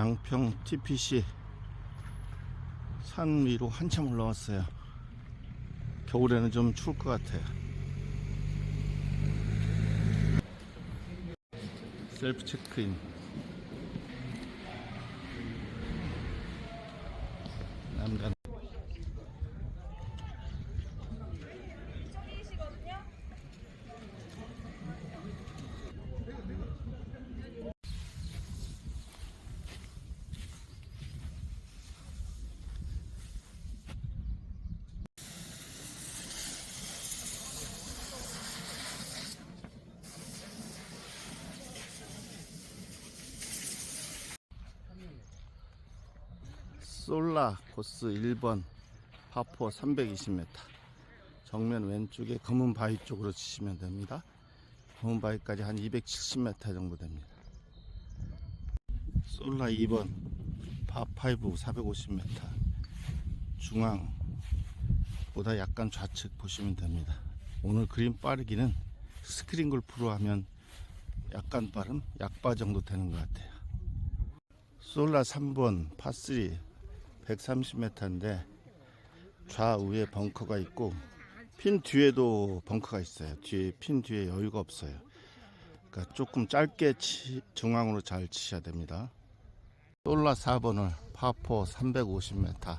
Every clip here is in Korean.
양평 TPC 산 위로 한참 올라왔어요. 겨울에는 좀 추울 것 같아요. 셀프 체크인. 남간. 솔라 코스 1번 파포 320m 정면 왼쪽에 검은 바위 쪽으로 치시면 됩니다. 검은 바위까지 한 270m 정도 됩니다. 솔라 2번 파5 450m 중앙보다 약간 좌측 보시면 됩니다. 오늘 그린 빠르기는 스크린 골프로 하면 약간 빠름 약바 정도 되는 것 같아요. 솔라 3번 파3 130m인데 좌우에 벙커가 있고 핀 뒤에도 벙커가 있어요. 뒤에 핀 뒤에 여유가 없어요. 그러니까 조금 짧게 치, 중앙으로 잘 치셔야 됩니다. 솔라 4번을 파포 350m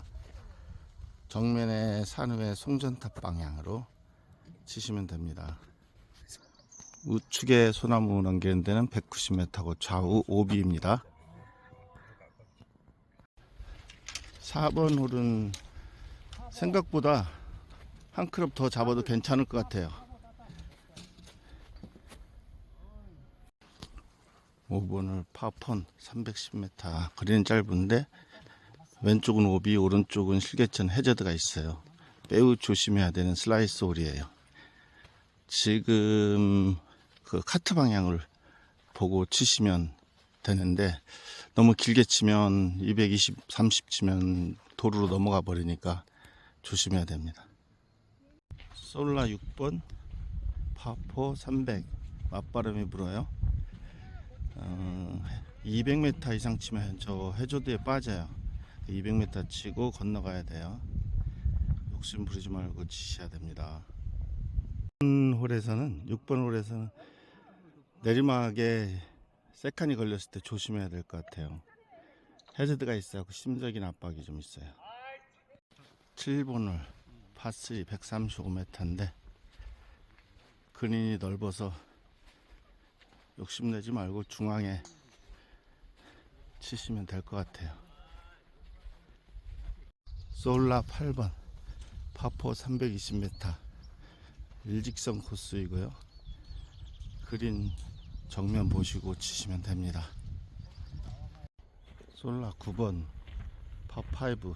정면에 산후의 송전탑 방향으로 치시면 됩니다. 우측에 소나무 넘기는 데는 190m고 좌우 오비입니다. 4번 홀은 생각보다 한 클럽 더 잡아도 괜찮을 것 같아요. 5번을 파폰 310m 거리는 짧은데 왼쪽은 오비 오른쪽은 실개천 해저드가 있어요. 매우 조심해야 되는 슬라이스 홀이에요. 지금 그 카트 방향을 보고 치시면 되는데 너무 길게 치면 220, 30 치면 도로로 넘어가 버리니까 조심해야 됩니다. 솔라 6번 파포 300 맞바람이 불어요. 어, 200m 이상 치면 저 해저드에 빠져요. 200m 치고 건너가야 돼요. 욕심 부리지 말고 치셔야 됩니다. 6번 홀에서는 6번 홀에서는 내리막에 세칸이 걸렸을 때 조심해야 될 것 같아요. 해저드가 있어요. 심적인 압박이 좀 있어요. 7번을 파3 135m인데 그린이 넓어서 욕심내지 말고 중앙에 치시면 될 것 같아요. 솔라 8번 파포 320m 일직선 코스이고요. 그린 정면 보시고 치시면 됩니다. 솔라 9번 파5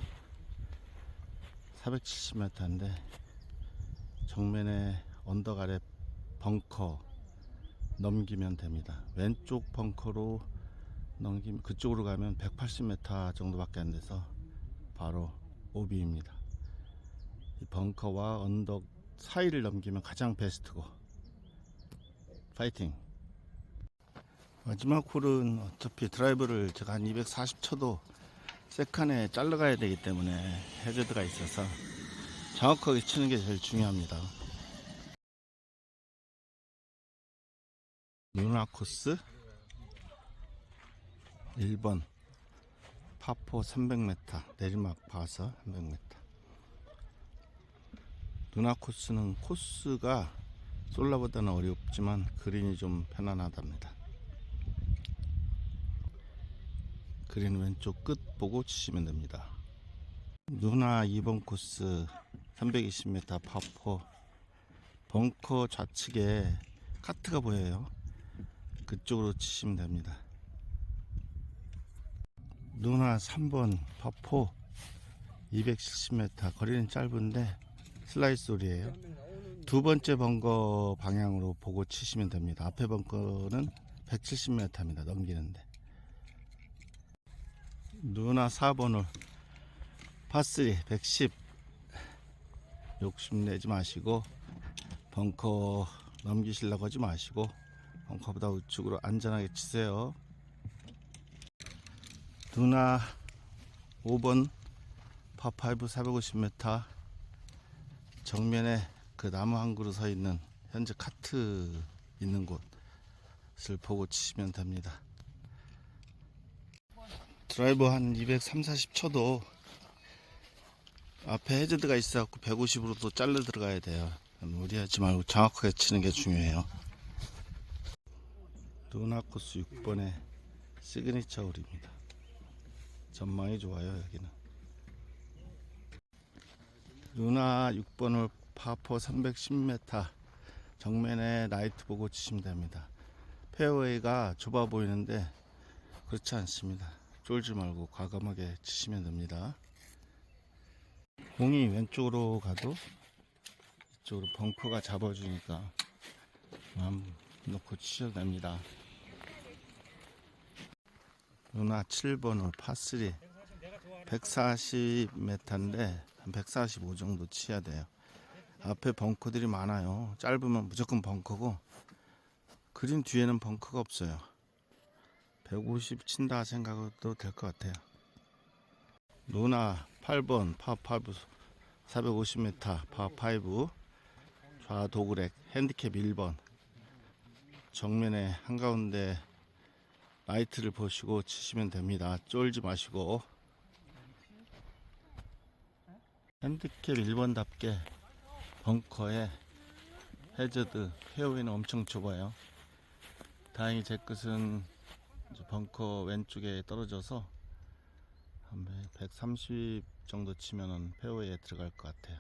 470m인데 정면에 언덕 아래 벙커 넘기면 됩니다. 왼쪽 벙커로 넘기면 그쪽으로 가면 180m 정도밖에 안 돼서 바로 오비입니다. 이 벙커와 언덕 사이를 넘기면 가장 베스트고 파이팅! 마지막 홀은 어차피 드라이브를 제가 한 240쳐도 세칸에 잘라가야 되기 때문에 해저드가 있어서 정확하게 치는 게 제일 중요합니다. 누나 코스 1번 파포 300m 내리막 봐서 300m 누나 코스는 코스가 솔라보다는 어렵지만 그린이 좀 편안하답니다. 그린 왼쪽 끝 보고 치시면 됩니다. 누나 2번 코스 320m 파포 벙커 좌측에 카트가 보여요. 그쪽으로 치시면 됩니다. 누나 3번 파포 270m 거리는 짧은데 슬라이스 홀이에요. 두 번째 벙커 방향으로 보고 치시면 됩니다. 앞에 벙커는 170m입니다. 넘기는데. 누나 4번을 파3 110 욕심내지 마시고 벙커 넘기시려고 하지 마시고 벙커보다 우측으로 안전하게 치세요 누나 5번 파5 450m 정면에 그 나무 한 그루 서 있는 현재 카트 있는 곳을 보고 치시면 됩니다. 드라이버 한 230, 40초도 앞에 해저드가 있어갖고 150으로 또 잘라 들어가야 돼요. 무리하지 말고 정확하게 치는 게 중요해요. 루나 코스 6번의 시그니처 홀입니다. 전망이 좋아요 여기는. 루나 6번 홀 파포 310m 정면에 라이트 보고 치시면 됩니다. 페어웨이가 좁아 보이는데 그렇지 않습니다. 쫄지 말고 과감하게 치시면 됩니다. 공이 왼쪽으로 가도 이쪽으로 벙커가 잡아주니까 마음 놓고 치셔도 됩니다. 누나 7번 홀 파3 140m인데 한 145 정도 치야 돼요. 앞에 벙커들이 많아요. 짧으면 무조건 벙커고 그린 뒤에는 벙커가 없어요. 150 친다 생각해도 될 것 같아요. 누나 8번 파5 450m 파5 좌도그렉 핸디캡 1번 정면에 한가운데 라이트를 보시고 치시면 됩니다. 쫄지 마시고 핸디캡 1번답게 벙커에 해저드 페어웨이는 엄청 좁아요. 다행히 제 끝은 벙커 왼쪽에 떨어져서 한 130 정도 치면은 페어웨이에 들어갈 것 같아요.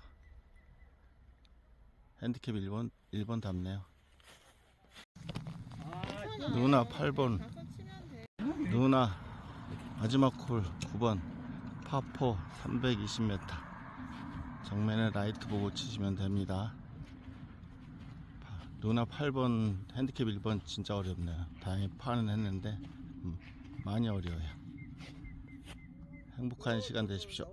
핸디캡 1번 1번 답네요. 누나 8번 누나 마지막 홀 9번 파포 320m 정면에 라이트 보고 치시면 됩니다. 파- 누나 8번 핸디캡 1번 진짜 어렵네요. 다행히 파는 했는데 음, 많이 어려워요. 행복한 시간 되십시오.